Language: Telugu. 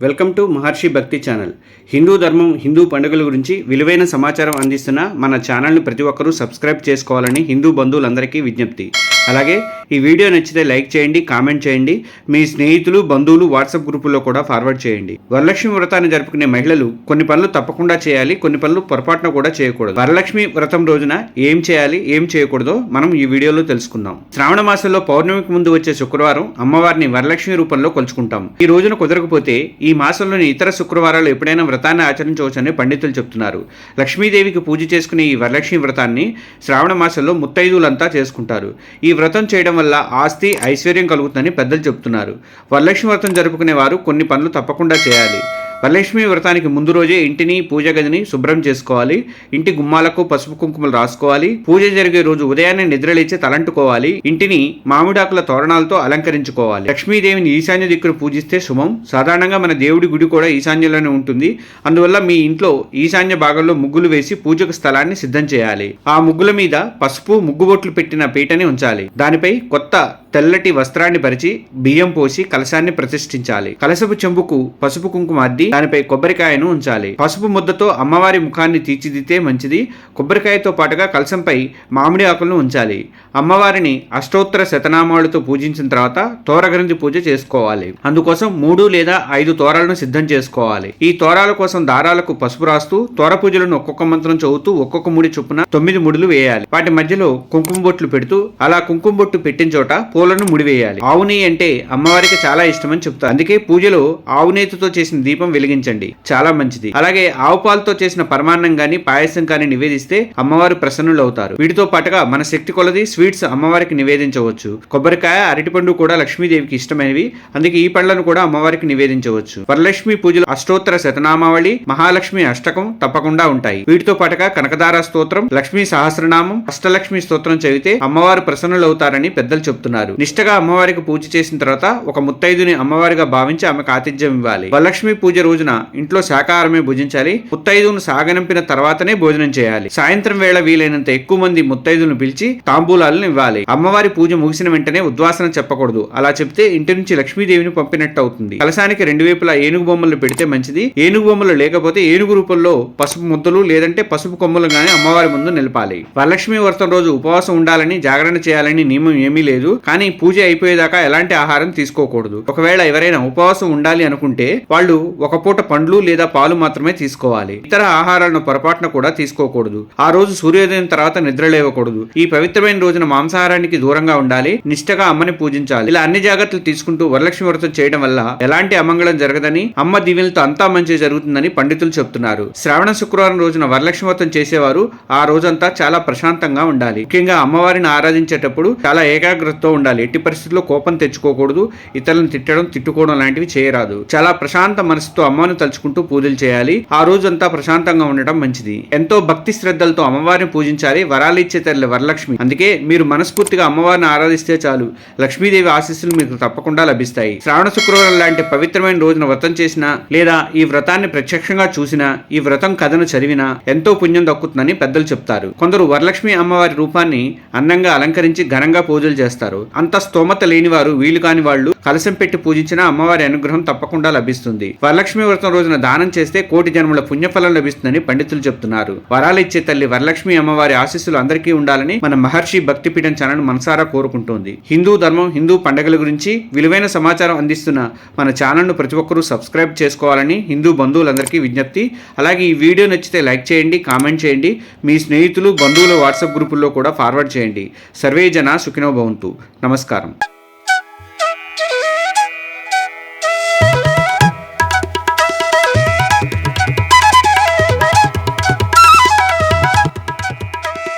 వెల్కమ్ టు మహర్షి భక్తి ఛానల్. హిందూ ధర్మం హిందూ పండుగల గురించి విలువైన సమాచారం అందిస్తున్న మన ఛానల్ని ప్రతి ఒక్కరూ సబ్స్క్రైబ్ చేసుకోవాలని హిందూ బంధువులందరికీ విజ్ఞప్తి. అలాగే ఈ వీడియో నచ్చితే లైక్ చేయండి కామెంట్ చేయండి. మీ స్నేహితులు బంధువులు వాట్సాప్ గ్రూపుల్లో కూడా ఫార్వర్డ్ చేయండి. వరలక్ష్మి వ్రతాన్ని జరుపుకునే మహిళలు కొన్ని పనులు తప్పకుండా చేయాలి కొన్ని పనులు పొరపాటున కూడా చేయకూడదు. వరలక్ష్మి వ్రతం రోజున ఏం చేయాలి ఏం చేయకూడదో మనం ఈ వీడియోలో తెలుసుకుందాం. శ్రావణ మాసంలో పౌర్ణమికి ముందు వచ్చే శుక్రవారం అమ్మవారిని వరలక్ష్మి రూపంలో కొలుచుకుంటాం. ఈ రోజున కుదరకపోతే ఈ మాసంలోని ఇతర శుక్రవారాలు ఎప్పుడైనా వ్రతాన్ని ఆచరించవచ్చని పండితులు చెప్తున్నారు. లక్ష్మీదేవికి పూజ చేసుకునే ఈ వరలక్ష్మి వ్రతాన్ని శ్రావణ మాసంలో ముత్తైదులంతా చేసుకుంటారు. ఈ వ్రతం చేయడం వల్ల ఆస్తి ఐశ్వర్యం కలుగుతుందని పెద్దలు చెబుతున్నారు. వరలక్ష్మి వ్రతం జరుపుకునే వారు కొన్ని పనులు తప్పకుండా చేయాలి. వరలక్ష్మి వ్రతానికి ముందు రోజే ఇంటిని పూజ గదిని శుభ్రం చేసుకోవాలి. ఇంటి గుమ్మాలకు పసుపు కుంకుమలు రాసుకోవాలి. పూజ జరిగే రోజు ఉదయాన్నే నిద్రలేచి తలంటుకోవాలి. ఇంటిని మామిడాకుల తోరణాలతో అలంకరించుకోవాలి. లక్ష్మీదేవిని ఈశాన్య దిక్కును పూజిస్తే శుభం. సాధారణంగా మన దేవుడి గుడి కూడా ఈశాన్యంలోనే ఉంటుంది. అందువల్ల మీ ఇంట్లో ఈశాన్య భాగంలో ముగ్గులు వేసి పూజకు స్థలాన్ని సిద్ధం చేయాలి. ఆ ముగ్గుల మీద పసుపు ముగ్గుబొట్లు పెట్టిన పీటని ఉంచాలి. దానిపై కొత్త తెల్లటి వస్త్రాన్ని పరిచి బియ్యం పోసి కలశాన్ని ప్రతిష్ఠించాలి. కలశపు చెంబుకు పసుపు కుంకుమ అద్ది దానిపై కొబ్బరికాయను ఉంచాలి. పసుపు ముద్దతో అమ్మవారి ముఖాన్ని తీర్చిదిద్దే మంచిది. కొబ్బరికాయతో పాటుగా కలశంపై మామిడి ఆకులను ఉంచాలి. అమ్మవారిని అష్టోత్తర శతనామాలతో పూజించిన తర్వాత తోరగ్రంథి పూజ చేసుకోవాలి. అందుకోసం మూడు లేదా ఐదు తోరాలను సిద్ధం చేసుకోవాలి. ఈ తోరాల కోసం దారాలకు పసుపు రాస్తూ తోర పూజలను ఒక్కొక్క మంత్రం చదువుతూ ఒక్కొక్క ముడి చొప్పున తొమ్మిది ముడులు వేయాలి. వాటి మధ్యలో కుంకుమ బొట్లు పెడుతూ అలా కుంకుమ బొట్టు పెట్టిన చోట పూలను ముడివేయాలి. ఆవు నెయ్యి అంటే అమ్మవారికి చాలా ఇష్టమని చెప్తారు. అందుకే పూజలో ఆవు నేతితో చేసిన దీపం వెలిగించండి. చాలా మంచిది. అలాగే ఆవు పాలతో చేసిన పరమాన్నం గాని పాయసం కానీ నివేదిస్తే అమ్మవారు ప్రసన్నులు అవుతారు వీటితో పాటుగా మన శక్తి కొలది స్వీట్స్ అమ్మవారికి నివేదించవచ్చు. కొబ్బరికాయ అరటిపండు కూడా లక్ష్మీదేవికి ఇష్టమైనవి. అందుకే ఈ పండ్లను కూడా అమ్మవారికి నివేదించవచ్చు. వరలక్ష్మి పూజలు అష్టోత్తర శతనామావళి మహాలక్ష్మి అష్టకం తప్పకుండా ఉంటాయి. వీటితో పాటుగా కనకదార స్తోత్రం లక్ష్మీ సహస్రనామం అష్టలక్ష్మి స్తోత్రం చదివితే అమ్మవారు ప్రసన్నులు అవుతారని పెద్దలు చెప్తున్నారు. నిష్టగా అమ్మవారికి పూజ చేసిన తర్వాత ఒక ముత్తైదుని అమ్మవారిగా భావించి ఆమెకు ఆతిథ్యం ఇవ్వాలి. వరలక్ష్మి పూజ రోజున ఇంట్లో శాకాహారమే భుజించాలి. ముత్తైదును సాగనంపిన తర్వాతనే భోజనం చేయాలి. సాయంత్రం వేళ వీలైనంత ఎక్కువ మంది ముత్తైదులను పిలిచి తాంబూలాలను ఇవ్వాలి. అమ్మవారి పూజ ముగిసిన వెంటనే ఉద్వాసన చెప్పకూడదు. అలా చెప్తే ఇంటి నుంచి లక్ష్మీదేవిని పంపినట్టు అవుతుంది కలశానికి రెండు వైపులా ఏనుగు బొమ్మలు పెడితే మంచిది. ఏనుగు బొమ్మలు లేకపోతే ఏనుగు రూపంలో పసుపు ముద్దలు లేదంటే పసుపు కొమ్మలు గాని అమ్మవారి ముందు నిలపాలి. వరలక్ష్మి వ్రతం రోజు ఉపవాసం ఉండాలని జాగరణ చేయాలని నియమం ఏమీ లేదు. కానీ పూజ అయిపోయేదాకా ఎలాంటి ఆహారం తీసుకోకూడదు. ఒకవేళ ఎవరైనా ఉపవాసం ఉండాలి అనుకుంటే వాళ్ళు ఒక పూట పండ్లు లేదా పాలు మాత్రమే తీసుకోవాలి. ఇతర ఆహారాలను పొరపాటున కూడా తీసుకోకూడదు. ఆ రోజు సూర్యోదయం తర్వాత నిద్ర లేవకూడదు. ఈ పవిత్రమైన రోజున మాంసాహారానికి దూరంగా ఉండాలి నిష్ఠగా అమ్మని పూజించాలి. ఇలా అన్ని జాగ్రత్తలు తీసుకుంటూ వరలక్ష్మి వ్రతం చేయడం వల్ల ఎలాంటి అమంగళం జరగదని అమ్మ దీవెనలతో అంతా మంచి జరుగుతుందని పండితులు చెప్తున్నారు. శ్రావణ శుక్రవారం రోజున వరలక్ష్మి వ్రతం చేసేవారు ఆ రోజంతా చాలా ప్రశాంతంగా ఉండాలి. ముఖ్యంగా అమ్మవారిని ఆరాధించేటప్పుడు చాలా ఏకాగ్రతతో ఉండాలి. ఎట్టి పరిస్థితుల్లో కోపం తెచ్చుకోకూడదు. ఇతరులను తిట్టడం తిట్టుకోవడం లాంటివి చేయరాదు. చాలా ప్రశాంత మనసుతో అమ్మను తలుచుకుంటూ పూజలు చేయాలి. ఆ రోజంతా ప్రశాంతంగా ఉండటం మంచిది. ఎంతో భక్తి శ్రద్ధలతో అమ్మవారిని పూజించాలి. వరాలు ఇచ్చే తల్లి వరలక్ష్మి. అందుకే మీరు మనస్ఫూర్తిగా అమ్మవారిని ఆరాధిస్తే చాలు. లక్ష్మీదేవి ఆశీస్సులు మీకు తప్పకుండా లభిస్తాయి. శ్రావణ శుక్రవారం లాంటి పవిత్రమైన రోజున వ్రతం చేసినా లేదా ఈ వ్రతాన్ని ప్రత్యక్షంగా చూసినా ఈ వ్రతం కథను చదివినా ఎంతో పుణ్యం దక్కుతుందని పెద్దలు చెప్తారు. కొందరు వరలక్ష్మి అమ్మవారి రూపాన్ని అందంగా అలంకరించి ఘనంగా పూజలు చేస్తారు. అంత స్తోమత లేని వారు వీలు కాని వాళ్ళు కలశం పెట్టి పూజించినా అమ్మవారి అనుగ్రహం తప్పకుండా లభిస్తుంది. వరలక్ష్మి వ్రతం రోజున దానం చేస్తే కోటి జన్మల పుణ్యఫలం లభిస్తుందని పండితులు చెప్తున్నారు. వరాలు ఇచ్చే తల్లి వరలక్ష్మి అమ్మవారి ఆశీస్సులు అందరికీ ఉండాలని మన మహర్షి భక్తిపీఠం ఛానల్ మనసారా కోరుకుంటోంది. హిందూ ధర్మం హిందూ పండుగల గురించి విలువైన సమాచారం అందిస్తున్న మన ఛానల్ను ప్రతి ఒక్కరూ సబ్స్క్రైబ్ చేసుకోవాలని హిందూ బంధువులందరికీ విజ్ఞప్తి. అలాగే ఈ వీడియో నచ్చితే లైక్ చేయండి కామెంట్ చేయండి. మీ స్నేహితులు బంధువుల వాట్సాప్ గ్రూపుల్లో కూడా ఫార్వర్డ్ చేయండి. సర్వే జన సుఖినో భవంతు. నమస్కారం.